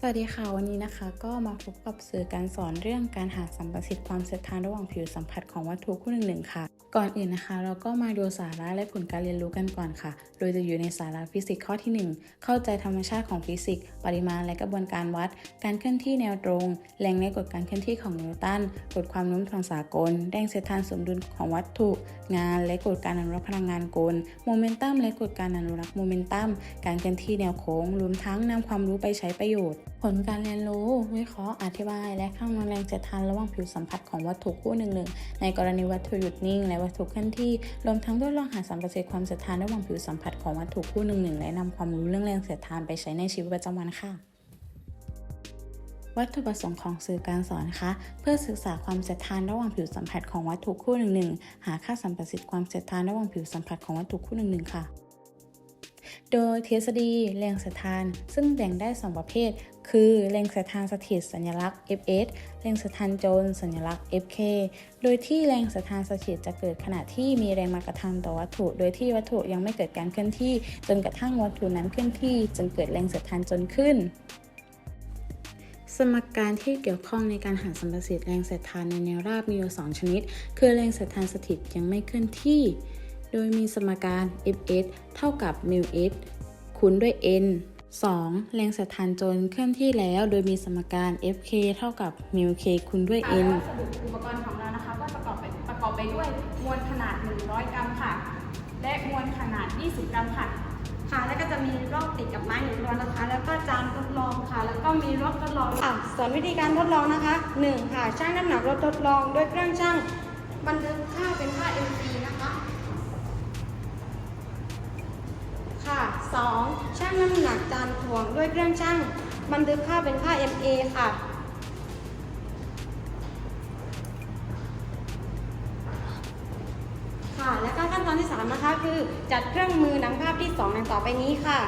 สวัสดีค่ะ วันนี้นะคะก็มาพบกับสื่อการสอนเรื่องการหาสัมประสิทธิ์ความเสถียรระหว่างผิวสัมผัสของวัตถุคู่หนึ่งค่ะ ก่อนอื่นนะคะ เราก็มาดูสาระและผลการเรียนรู้กันก่อนค่ะ โดยจะอยู่ในสาระฟิสิกส์ข้อที่ 1 เข้าใจธรรมชาติของฟิสิกส์ ปริมาณและกระบวนการวัด การเคลื่อนที่แนวตรง แรงและกฎการเคลื่อนที่ของนิวตัน กฎความโน้มถ่วงสากล แรงเสียดทานสมดุลของวัตถุ งานและกฎการอนุรักษ์พลังงานกล โมเมนตัมและกฎการอนุรักษ์โมเมนตัม การเคลื่อนที่แนวโค้ง รวมทั้งนำความรู้ไปใช้ประโยชน์ ผลการเรียนรู้ วิเคราะห์ อธิบาย และคำนวณแรงเสียดทานระหว่างผิวสัมผัสของวัตถุคู่หนึ่งหนึ่งในกรณีวัตถุหยุดนิ่งและวัตถุเคลื่อนที่ รวมทั้งทดลองหาสัมประสิทธิ์ความเสียดทานระหว่างผิวสัมผัสของวัตถุคู่หนึ่งหนึ่งและนำความรู้เรื่องแรงเสียดทานไปใช้ในชีวิตประจำวันค่ะวัตถุประสงค์ของสื่อการสอนคะ เพื่อศึกษาความเสียดทานระหว่างผิวสัมผัสของวัตถุคู่หนึ่งหนึ่งหาค่าสัมประสิทธิ์ความเสียดทานระหว่างผิวสัมผัสของวัตถุคู่หนึ่งหนึ่งค่ะ โดยทฤษฎีแรงเสียดทาน ซึ่งแบ่งได้ 2 ประเภท คือแรงเสียดทานสถิตสัญลักษณ์ Fs แรงเสียดทานโจรสัญลักษณ์ Fk โดยที่แรงเสียดทานสถิตจะเกิดขณะที่มีแรงมากระทำต่อวัตถุ โดยที่วัตถุยังไม่เกิดการเคลื่อนที่ จนกระทั่งวัตถุนั้นเคลื่อนที่จนเกิดแรงเสียดทานจนขึ้นสมการที่เกี่ยวข้องในการหาสัมประสิทธิ์แรงเสียดทานในแนวราบมีอยู่สองชนิด คือแรงเสียดทานสถิตยังไม่เคลื่อนที่ โดยมีสมการ Fs เท่ากับ μs คูณด้วย n 2. แรงเสียดทานโจรเคลื่อนที่แล้วโดยมีสมการ Fk เท่ากับ μk คูณด้วย n วัสดุอุปกรณ์ของเรานะคะก็ประกอบไปประกอบไปด้วยมวลขนาด 100 กรัมค่ะ และมวลขนาด 20 กรัมค่ะ ค่ะ แล้วก็จะมีรอบติดกับไม้หนึ่งตัวนะคะ แล้วก็จานทดลองค่ะ แล้วก็มีรถทดลองค่ะสอนวิธีการทดลองนะคะ 1 ค่ะ ชั่งน้ำหนักรถทดลองด้วยเครื่องชั่งบันทึกค่าเป็นค่า MC นะคะ 2 ชั่งน้ำหนักจานถ่วงด้วยเครื่องชั่ง บันทึกค่าเป็นค่า MA ค่ะ ค่ะ และขั้นตอนที่ 3 นะคะ คือจัดเครื่องมือนังภาพที่2ดังต่อไปนี้ค่ะ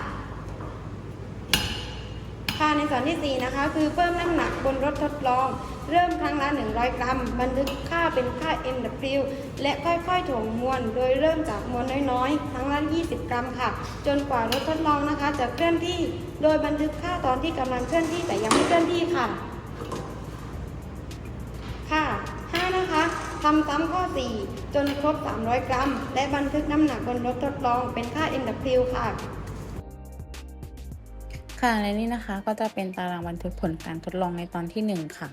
ค่ะในส่วนที่ 4 นะคะ คือเพิ่มน้ำหนักบนรถทดลอง เริ่มครั้งละ 100 กรัม บันทึกค่าเป็นค่า MW และค่อยๆถ่วงมวล โดยเริ่มจากมวลน้อยๆ ครั้งละ 20 กรัมค่ะ จนกว่ารถทดลองนะคะ จะเคลื่อนที่ โดยบันทึกค่าตอนที่กำลังเคลื่อนที่แต่ยังไม่เคลื่อนที่ค่ะ ค่ะ5นะคะทำซ้ำข้อ 4 จนครบ 300 กรัม และบันทึกน้ำหนักบนรถทดลองเป็นค่า MW ค่ะ ค่ะและนี่นะคะก็จะเป็นตารางบันทึกผลการทดลองในตอนที่ 1 ค่ะ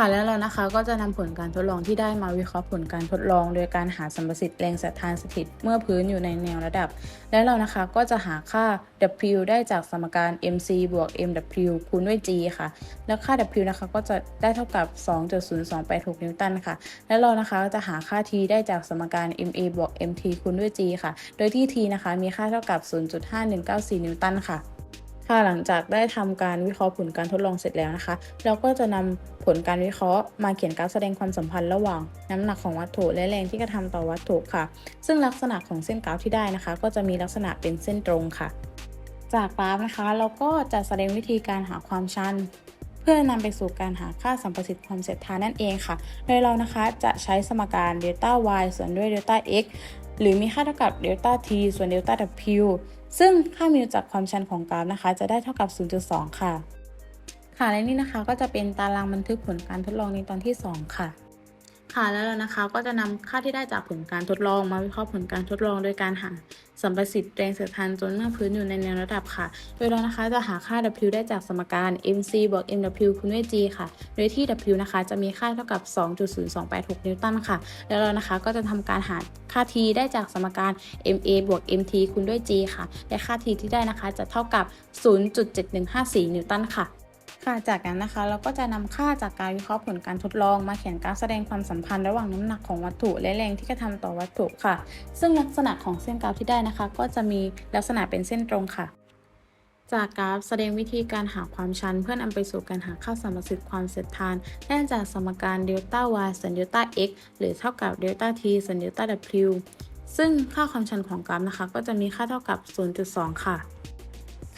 ค่ะแล้วเรานะคะก็จะนำผลการทดลองที่ได้มาวิเคราะห์ผลการทดลอง โดยการหาสัมประสิทธิ์แรงสียดทานสถิต เมื่อพื้นอยู่ในแนวระดับ และเรานะคะก็จะหาค่า W ได้จากสมการ mc บวก mw คูณด้วย g ค่ะ แล้วค่า W นะคะก็จะได้เท่ากับ 2.0286 นิวตันค่ะ แล้วเรานะคะก็จะหาค่า T ได้จากสมการ ma บวก mt คูณด้วย g ค่ะ โดยที่ T นะคะมีค่าเท่ากับ 0.5194 นิวตันค่ะ ค่ะหลังจากได้ทำการวิเคราะห์ผลการทดลองเสร็จแล้วนะคะ เราก็จะนำผลการวิเคราะห์มาเขียนกราฟแสดงความสัมพันธ์ระหว่าง น้ำหนักของวัตถุและแรงที่กระทำต่อวัตถุค่ะ ซึ่งลักษณะของเส้นกราฟที่ได้นะคะ ก็จะมีลักษณะเป็นเส้นตรงค่ะ จากกราฟนะคะ เราก็จะแสดงวิธีการหาความชัน เพื่อนำไปสู่การหาค่าสัมประสิทธิ์ความเสียดทานนั่นเองค่ะ โดยเรานะคะจะใช้สมการ delta y ส่วนด้วย delta x หรือมีค่าเท่ากับ delta t ส่วน delta w ซึ่งค่ามิวจากความชันของกราฟนะคะ จะได้เท่ากับ 0.2 ค่ะ ค่ะและนี่นะคะก็จะเป็นตารางบันทึกผลการทดลองในตอนที่ 2 ค่ะ ค่ะแล้วเรานะคะก็จะนำค่าที่ได้จากผลการทดลองมาวิเคราะห์ผลการทดลองโดยการหาสัมประสิทธิ์แรงเสียดทานจนเมื่อพื้นอยู่ในแนวระดับค่ะ โดยเรานะคะจะหาค่า W ได้จากสมการ mc บวก mw คูณด้วย g ค่ะ โดยที่ W นะคะจะมีค่าเท่ากับ 2.0286 นิวตันค่ะ แล้วเรานะคะก็จะทำการหาค่า T ได้จากสมการ ma บวก mt คูณด้วย g ค่ะ และค่า T ที่ได้นะคะจะเท่ากับ 0.7154 นิวตันค่ะ ค่ะ จากนั้นนะคะเราก็จะนำค่าจากการวิเคราะห์ผลการทดลองมาเขียนกราฟแสดงความสัมพันธ์ระหว่างน้ำหนักของวัตถุและแรงที่กระทำต่อวัตถุค่ะ ซึ่งลักษณะของเส้นกราฟที่ได้นะคะ ก็จะมีลักษณะเป็นเส้นตรงค่ะ จากกราฟแสดงวิธีการหาความชัน เพื่อนำไปสู่การหาค่าสมประสิทธิ์ความเสียดทานได้จากสมการ delta y ส่วน delta x หรือเท่ากับ delta t ส่วน delta w ซึ่งค่าความชันของกราฟนะคะ ก็จะมีค่าเท่ากับ 0.2 ค่ะ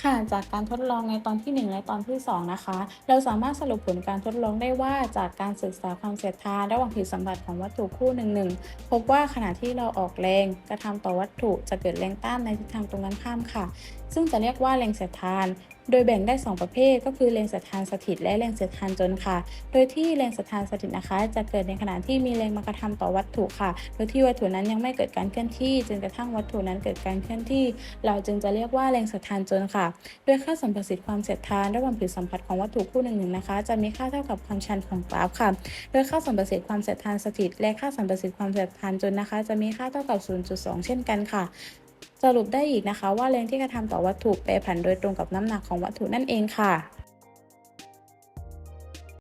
ค่ะ จากการทดลองในตอนที่ 1 และตอนที่ 2 นะคะ เราสามารถสรุปผลการทดลองได้ว่าจากการศึกษาความเสียดทานระหว่างผิวสัมผัสของวัตถุคู่หนึ่งหนึ่งพบว่าขณะที่เราออกแรงกระทำต่อวัตถุจะเกิดแรงต้านในทิศทางตรงกันข้ามค่ะ ซึ่งจะเรียกว่าแรงเสียดทานโดยแบ่งได้ 2 ประเภท ก็คือแรงเสียดทานสถิตและแรงเสียดทานจนค่ะ โดยที่แรงเสียดทานสถิตนะคะ จะเกิดในขณะที่มีแรงมากระทำต่อวัตถุค่ะ โดยที่วัตถุนั้นยังไม่เกิดการเคลื่อนที่ จนกระทั่งวัตถุนั้นเกิดการเคลื่อนที่ เราจึงจะเรียกว่าแรงเสียดทานจนค่ะ โดยค่าสัมประสิทธิ์ความเสียดทานระหว่างผิวสัมผัสของวัตถุคู่หนึ่งหนึ่งนะคะ จะมีค่าเท่ากับความชันของกราฟค่ะ โดยค่าสัมประสิทธิ์ความเสียดทานสถิตและค่าสัมประสิทธิ์ความเสียดทานจนนะคะ จะมีค่าเท่ากับ 0.2 เช่นกันค่ะ สรุปได้อีกนะคะ ว่าแรงที่กระทำต่อวัตถุแปรผันโดยตรงกับน้ำหนักของวัตถุนั่นเองค่ะ